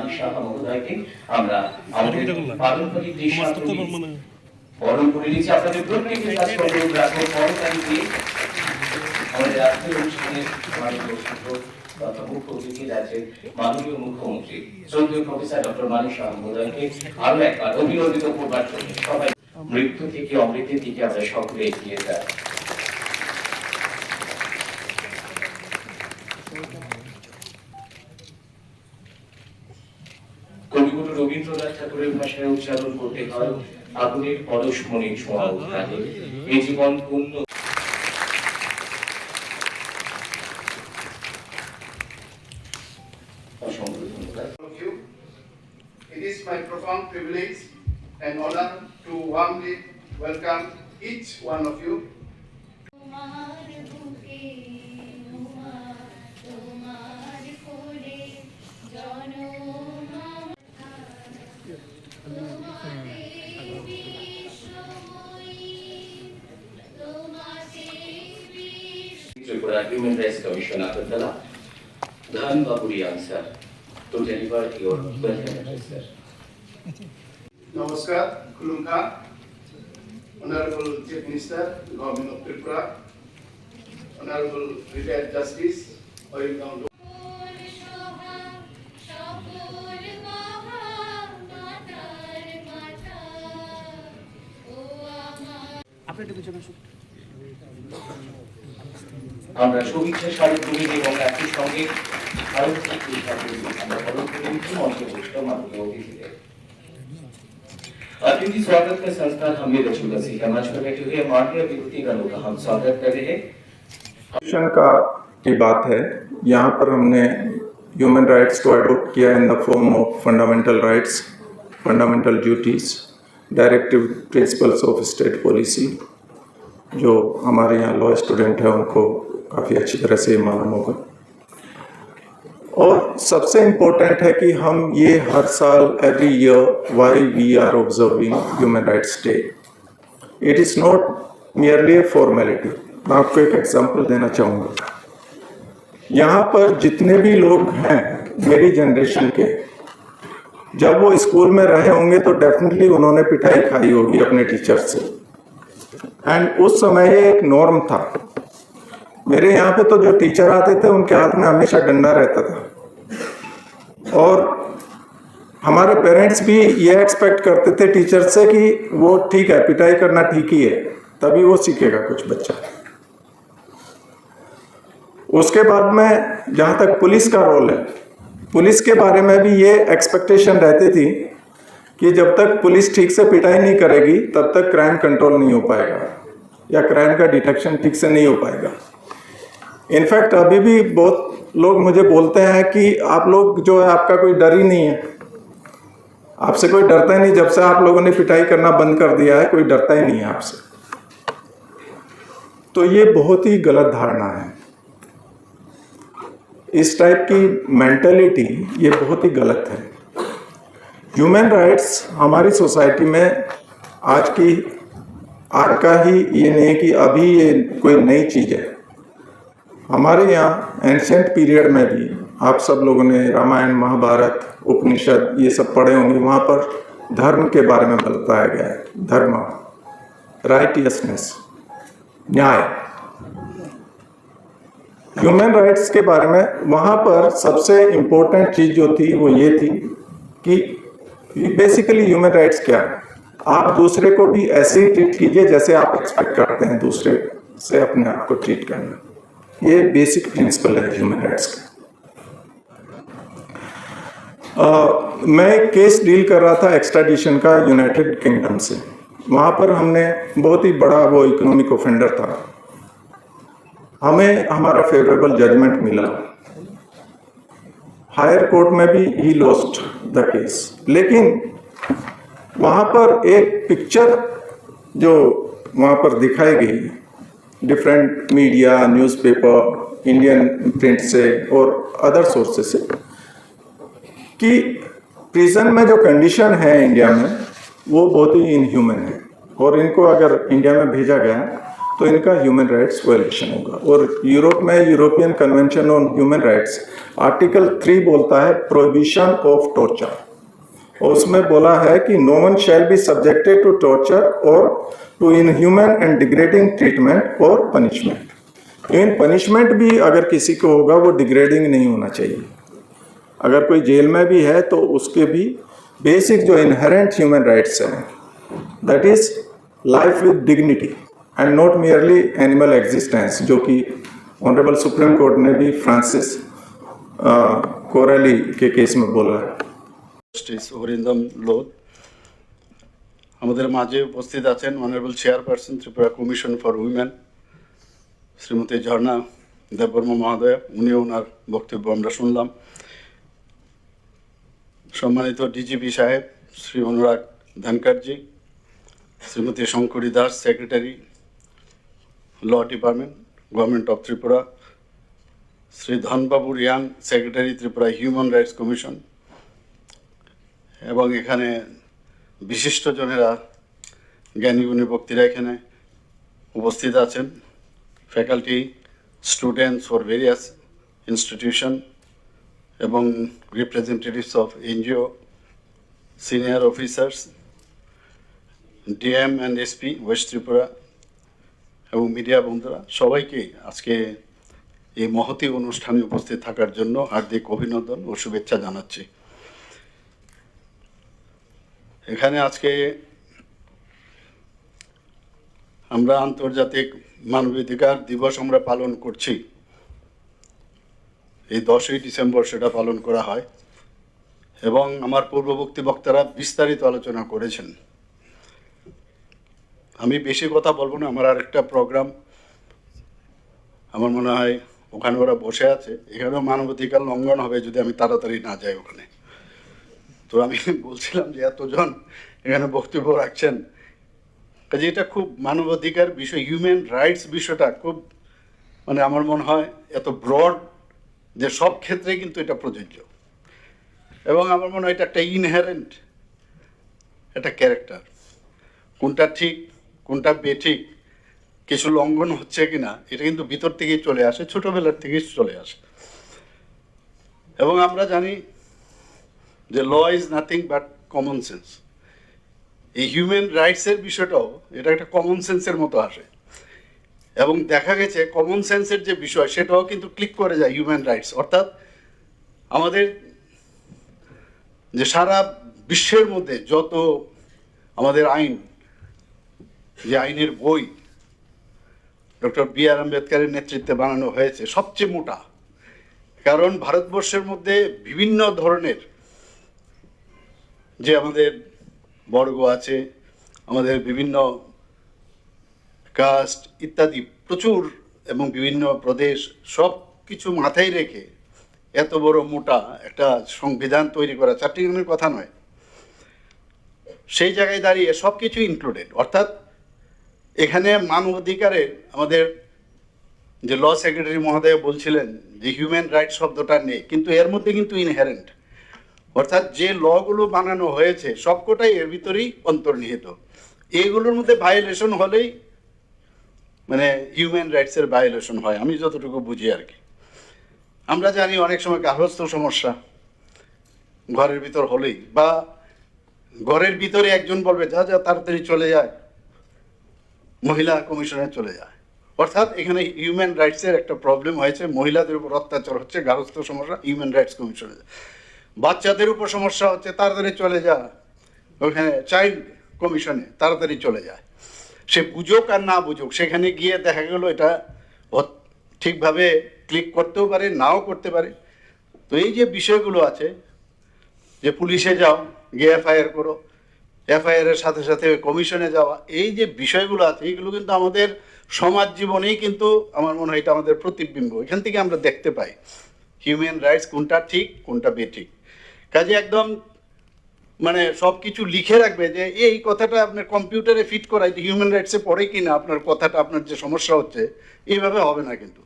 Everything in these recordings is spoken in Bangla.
মানিক সাহা মহোদয়কে আমরা আমাদের পারম্পরিক দৃষ্টান্ত বরণ করে নিচ্ছি আপনাদের প্রত্যেকের কাছে অনুরোধ রাখব পরকালী দিয়ে আমাদের রাষ্ট্রীয় অনুষ্ঠানের মাননীয় শিক্ষক তথা মুখ্য অতিথি রাজ্যের মাননীয় মুখ্যমন্ত্রী প্রফেসর ডক্টর মানিক শাহ মহোদয়কে আরও একবার অভিনন্দিত করবার জন্য সবাই মৃত্যু থেকে অমৃতের দিকে আমরা সকলে এগিয়ে যাই। ঠাকুরের ভাষায় উচ্চারণ করতে হয় আগুনের পরশমণি ছোঁয়া উদ্ধারে এই জীবন পূর্ণ. It is my profound privilege and honor to warmly welcome each one of you Tripura Human Rights Commission Agartala, Dhan Baburi answer to deliver your welcome address, sir. Namaskar, Kulumka, Honorable Chief Minister, Government of Tripura, Honorable Retired Justice, Oil আমার আমরা শুভেচ্ছা স্মারক ভূমি এবং একই সঙ্গে ভারতীয় কৃষকদের আমরা বরণ করে নিচ্ছি মঞ্চে বসে মাননীয় অতিথিদের अतिथि स्वागत का संस्कार हमें रसूल मसीह का मंच पर बैठे हुए माननीय विभूतिगणों का हम स्वागत कर रहे हैं कॉन्स्टिट्यूशन का की बात है यहाँ पर हमने ह्यूमन राइट्स को अडोप्ट किया in the form of fundamental rights fundamental duties directive principles of state policy जो हमारे यहाँ लॉ स्टूडेंट हैं, उनको काफ़ी अच्छी तरह से मालूम होगा। और सबसे इम्पोर्टेंट है कि हम ये हर साल every year why we are observing human rights day it is not merely a formality मैं आपको एक एग्जांपल देना चाहूँगा। यहाँ पर जितने भी लोग हैं मेरी जनरेशन के, जब वो स्कूल में रहे होंगे तो डेफिनेटली उन्होंने पिटाई खाई होगी अपने टीचर से। एंड उस समय एक नॉर्म था। मेरे यहाँ पे तो जो टीचर आते थे, उनके हाथ में हमेशा डंडा रहता था। और हमारे पेरेंट्स भी ये एक्सपेक्ट करते थे टीचर से कि वो ठीक है, पिटाई करना ठीक ही है, तभी वो सीखेगा कुछ बच्चा। उसके बाद में जहाँ तक पुलिस का रोल है, पुलिस के बारे में भी ये एक्सपेक्टेशन रहती थी कि जब तक पुलिस ठीक से पिटाई नहीं करेगी, तब तक क्राइम कंट्रोल नहीं हो पाएगा। या क्राइम का डिटेक्शन ठीक से नहीं हो पाएगा। इनफैक्ट अभी भी बहुत लोग मुझे बोलते हैं कि आप लोग जो है, आपका कोई डर ही नहीं है। आपसे कोई डरता ही नहीं, जब से आप लोगों ने पिटाई करना बंद कर दिया है, कोई डरता ही नहीं है आपसे। तो ये बहुत ही गलत धारणा है। इस टाइप की मेंटेलिटी ये बहुत ही गलत है। ह्यूमन राइट्स हमारी सोसाइटी में आज की, आज का ही ये नहीं है कि अभी ये कोई नई चीज़ है। हमारे यहाँ एंशेंट पीरियड में भी आप सब लोगों ने रामायण, महाभारत, उपनिषद ये सब पढ़े होंगे। वहाँ पर धर्म के बारे में बताया गया है। धर्म राइटियसनेस न्याय। ह्यूमन राइट्स के बारे में वहाँ पर सबसे इम्पोर्टेंट चीज़ जो थी वो ये थी कि बेसिकली ह्यूमन राइट्स क्या है? आप दूसरे को भी ऐसे ही ट्रीट कीजिए जैसे आप एक्सपेक्ट करते हैं दूसरे से अपने आप को ट्रीट करना। ये बेसिक प्रिंसिपल है ह्यूमन राइट्स का। अ, मैं एक केस डील कर रहा था एक्स्ट्राडिशन का यूनाइटेड किंगडम से। वहाँ पर हमने बहुत ही बड़ा वो इकोनॉमिक ऑफेंडर था। हमें हमारा फेवरेबल जजमेंट मिला। हायर कोर्ट में भी ही लॉस्ट द केस लेकिन वहाँ पर एक पिक्चर जो वहाँ पर दिखाई गई different media newspaper Indian print से और अदर सोर्सेस से, कि प्रिजन में जो कंडीशन है इंडिया में, वो बहुत ही इनह्यूमन है। और इनको अगर इंडिया में भेजा गया तो इनका ह्यूमन राइट्स वायलेशन होगा। और यूरोप में European convention on human rights article three बोलता है प्रोहिबिशन ऑफ़ टॉर्चर और उसमें बोला है कि no one shall be subjected to torture और to inhuman and degrading treatment और पनिशमेंट इन पनिशमेंट भी अगर किसी को होगा, वो डिग्रेडिंग नहीं होना चाहिए। अगर कोई जेल में भी है तो उसके भी बेसिक जो इनहेरेंट ह्यूमन राइट्स हैं that is life with dignity and not merely animal existence जो कि ऑनरेबल सुप्रीम कोर्ट ने भी फ्रांसिस कोराली के केस में बोला है জাস্টিস অরিন্দম লোধ আমাদের মাঝে উপস্থিত আছেন honourable chairperson Tripura commission for women Shrimati Jharna Debbarma মহোদয়া উনিও ওনার বক্তব্য আমরা শুনলাম সম্মানিত ডিজিপি সাহেব শ্রী অনুরাগ ধানকারজি Shrimati Shankari Das secretary law department, government of Tripura, Shri Dhanbabu Reang, secretary Tripura human rights commission, এবং এখানে বিশিষ্টজনেরা জ্ঞানী গুণী ব্যক্তিরা এখানে উপস্থিত আছেন। Faculty students for various institution এবং representatives of NGO senior officers DM and SP west Tripura এবং মিডিয়া বন্ধুরা, সবাইকে আজকে এই মহতি অনুষ্ঠানে উপস্থিত থাকার জন্য হার্দিক অভিনন্দন ও শুভেচ্ছা জানাচ্ছি। এখানে আজকে আমরা আন্তর্জাতিক মানবাধিকার দিবস আমরা পালন করছি। এই দশই ডিসেম্বর সেটা পালন করা হয় এবং আমার পূর্ববর্তী বক্তারা বিস্তারিত আলোচনা করেছেন। আমি বেশি কথা বলব না, আমার আরেকটা প্রোগ্রাম আমার মনে হয় ওখানে ওরা বসে আছে। এখানেও মানবাধিকার লঙ্ঘন হবে যদি আমি তাড়াতাড়ি না যাই ওখানে। তো আমি বলছিলাম যে এতজন এখানে বক্তব্য রাখছেন, কাজে এটা খুব মানবাধিকার বিষয় হিউম্যান রাইটস বিষয়টা খুব মানে আমার মনে হয় এত ব্রড যে সব ক্ষেত্রে কিন্তু এটা প্রযোজ্য। এবং আমার মনে হয় এটা একটা ইনহেরেন্ট একটা ক্যারেক্টার কোনটা ঠিক কোনটা বেঠিক কিছু লঙ্ঘন হচ্ছে কিনা, এটা কিন্তু ভিতর থেকেই চলে আসে, ছোটবেলার থেকেই চলে আসে। এবং আমরা জানি যে law is nothing but common sense এই হিউম্যান রাইটসের বিষয়টাও, এটা একটা কমন সেন্সের মতো আসে। এবং দেখা গেছে কমন সেন্সের যে বিষয়, সেটাও কিন্তু ক্লিক করে যায় হিউম্যান রাইটস অর্থাৎ আমাদের যে সারা বিশ্বের মধ্যে যত আমাদের আইন যে আইনের বই ডক্টর বি আর আম্বেদকারের নেতৃত্বে বানানো হয়েছে, সবচেয়ে মোটা। কারণ ভারতবর্ষের মধ্যে বিভিন্ন ধরনের যে আমাদের বর্গ আছে, আমাদের বিভিন্ন কাস্ট ইত্যাদি প্রচুর এবং বিভিন্ন প্রদেশ সব কিছু মাথায় রেখে এত বড় মোটা একটা সংবিধান তৈরি করা চারটিখানের কথা নয়। সেই জায়গায় দাঁড়িয়ে সব কিছু ইনক্লুডেড অর্থাৎ এখানে মানবাধিকারের আমাদের যে ল সেক্রেটারি মহোদয় বলছিলেন যে হিউম্যান রাইটস শব্দটা নেই, কিন্তু এর মধ্যে কিন্তু ইনহেরেন্ট অর্থাৎ যে লগুলো বানানো হয়েছে, সবকটাই এর ভিতরেই অন্তর্নিহিত। এইগুলোর মধ্যে ভায়োলেশন হলেই মানে হিউম্যান রাইটসের ভায়োলেশন হয়, আমি যতটুকু বুঝি আর কি। আমরা জানি অনেক সময় গার্হস্থ্য সমস্যা ঘরের ভিতর হলেই, বা ঘরের ভিতরে একজন বলবে, যা যা, তাড়াতাড়ি চলে যায় মহিলা কমিশনে চলে যায়। অর্থাৎ এখানে হিউম্যান রাইটসের একটা প্রবলেম হয়েছে। মহিলাদের উপর অত্যাচার হচ্ছে, গার্হস্থ্য সমস্যা হিউম্যান রাইটস কমিশনে বাচ্চাদের উপর সমস্যা হচ্ছে, তাড়াতাড়ি চলে যা ওখানে চাইল্ড কমিশনে তাড়াতাড়ি চলে যায়। সে বুঝুক আর না বুঝুক, সেখানে গিয়ে দেখা গেল এটা ঠিকভাবে ক্লিক করতেও পারে, নাও করতে পারে। তো এই যে বিষয়গুলো আছে, যে পুলিশে যাও, গিয়ে এফআইআর করো এফআইআর এর সাথে সাথে কমিশনে যাওয়া, এই যে বিষয়গুলো আছে, এইগুলো কিন্তু আমাদের সমাজ জীবনেই কিন্তু আমার মনে হয় এটা আমাদের প্রতিবিম্ব। এখান থেকে আমরা দেখতে পাই হিউম্যান রাইটস কোনটা ঠিক, কোনটা বেঠিক। কাজে একদম মানে সব কিছু লিখে রাখবে যে, এই কথাটা আপনার কম্পিউটারে ফিট করা হিউম্যান রাইটসে পড়ে কি না আপনার কথাটা, আপনার যে সমস্যা হচ্ছে, এইভাবে হবে না কিন্তু।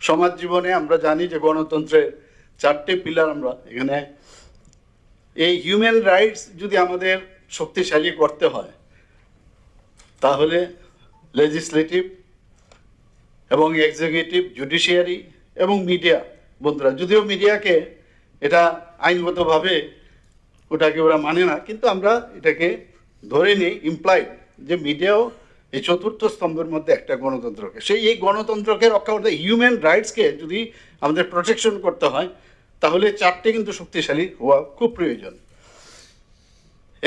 সমাজ জীবনে আমরা জানি যে গণতন্ত্রের চারটে পিলার আমরা, এখানে এই হিউম্যান রাইটস যদি আমাদের শক্তিশালী করতে হয়। তাহলে লেজিসলেটিভ এবং এক্সিকিউটিভ জুডিশিয়ারি এবং মিডিয়া বন্ধুরা, যদিও মিডিয়াকে এটা আইনগতভাবে ওটাকে ওরা মানে না, কিন্তু আমরা এটাকে ধরে নিই ইমপ্লাইড যে মিডিয়াও এই চতুর্থ স্তম্ভের মধ্যে একটা গণতন্ত্রকে। সেই এই গণতন্ত্রকে রক্ষা করতে হিউম্যান রাইটসকে যদি আমাদের প্রোটেকশন করতে হয়, তাহলে চারটে কিন্তু শক্তিশালী হওয়া খুব প্রয়োজন।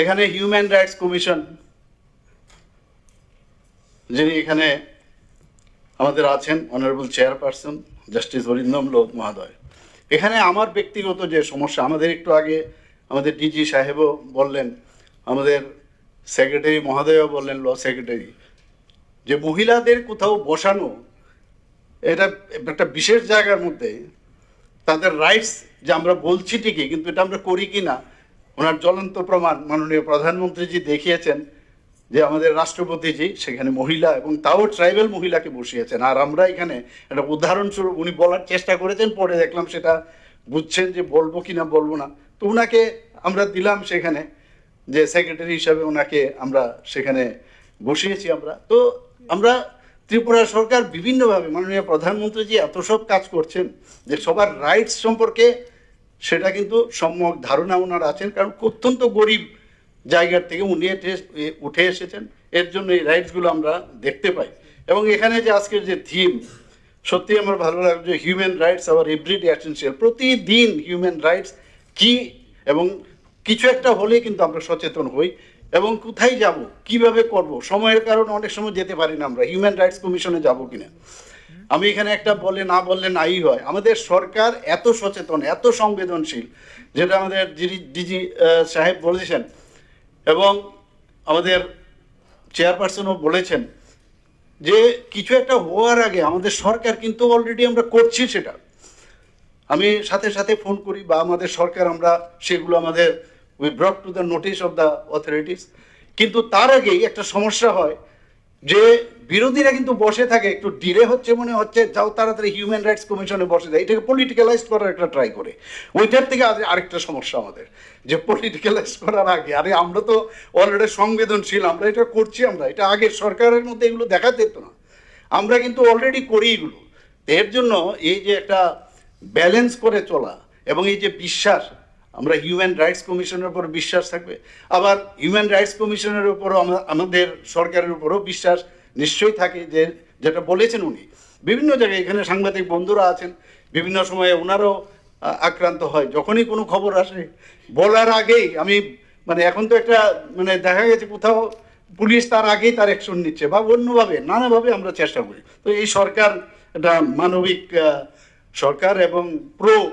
এখানে হিউম্যান রাইটস কমিশন যিনি এখানে আমাদের আছেন অনারেবল চেয়ারপারসন জাস্টিস অরিন্দম লোক মহোদয় এখানে আমার ব্যক্তিগত যে সমস্যা, আমাদের একটু আগে আমাদের ডিজি সাহেবও বললেন, আমাদের সেক্রেটারি মহোদয়ও বললেন ল সেক্রেটারি যে মহিলাদের কোথাও বসানো, এটা একটা বিশেষ জায়গার মধ্যে তাদের রাইটস যে আমরা বলছি ঠিকই, কিন্তু এটা আমরা করি কি না ওনার জ্বলন্ত প্রমাণ মাননীয় প্রধানমন্ত্রীজি দেখিয়েছেন যে আমাদের রাষ্ট্রপতিজি সেখানে মহিলা এবং তাও ট্রাইবেল মহিলাকে বসিয়েছেন। আর আমরা এখানে একটা উদাহরণস্বরূপ উনি বলার চেষ্টা করেছেন, পরে দেখলাম সেটা বুঝছেন যে বলব কি না বলব না। তো ওনাকে আমরা দিলাম সেখানে যে সেক্রেটারি হিসাবে ওনাকে আমরা সেখানে বসিয়েছি আমরা। তো আমরা ত্রিপুরা সরকার বিভিন্নভাবে মাননীয় প্রধানমন্ত্রীজি এত সব কাজ করছেন যে সবার রাইটস সম্পর্কে সেটা কিন্তু সম্যক ধারণা ওনার আছেন, কারণ অত্যন্ত গরিব জায়গার থেকে উনি উঠে এসেছেন। এর জন্য এই রাইটসগুলো আমরা দেখতে পাই। এবং এখানে যে আজকের যে থিম সত্যি আমার ভালো লাগছে human rights our everyday essential প্রতিদিন হিউম্যান রাইটস কি এবং কিছু একটা হলেই কিন্তু আমরা সচেতন হই। এবং কোথায় যাব, কীভাবে করব, সময়ের কারণে অনেক সময় যেতে পারি না আমরা। হিউম্যান রাইটস কমিশনে যাব কিনা। আমি এখানে একটা বলে না বললে নাই হয়। আমাদের সরকার এত সচেতন, এত সংবেদনশীল, যেটা আমাদের ডিজি সাহেব বলেছেন এবং আমাদের চেয়ারপারসনও বলেছেন যে কিছু একটা হওয়ার আগে আমাদের সরকার কিন্তু অলরেডি আমরা করছি সেটা। আমি সাথে সাথে ফোন করি বা আমাদের সরকার আমরা সেগুলো আমাদের we brought to the notice of the authorities কিন্তু তার আগেই একটা সমস্যা হয় যে বিরোধীরা কিন্তু বসে থাকে, একটু ডিলে হচ্ছে মনে হচ্ছে, যাও তাড়াতাড়ি হিউম্যান রাইটস কমিশনে বসে যায়। এটাকে পলিটিক্যালাইজ করার একটা ট্রাই করে। ওইটার থেকে আরে- আরেকটা সমস্যা আমাদের, যে পলিটিক্যালাইজ করার আগে, আরে আমরা তো অলরেডি সংবেদনশীল, আমরা এটা করছি আমরা, এটা আগের সরকারের মধ্যে এগুলো দেখা যেত না। আমরা কিন্তু অলরেডি করি এগুলো। এর জন্য এই যে একটা ব্যালেন্স করে চলা এবং এই যে বিশ্বাস আমরা হিউম্যান রাইটস কমিশনের উপর বিশ্বাস থাকবে। আবার হিউম্যান রাইটস কমিশনের উপরও আমা- আমাদের সরকারের উপরও বিশ্বাস নিশ্চয়ই থাকে যে, যেটা বলেছেন উনি। বিভিন্ন জায়গায় এখানে সাংবাদিক বন্ধুরা আছেন। বিভিন্ন সময়ে ওনারও আক্রান্ত হয়। যখনই কোনো খবর আসে, বলার আগেই আমি মানে এখন তো একটা মানে দেখা গেছে কোথাও পুলিশ তার আগেই তার অ্যাকশন নিচ্ছে বা অন্যভাবে, নানাভাবে আমরা চেষ্টা করি। তো এই সরকার একটা মানবিক সরকার এবং প্রো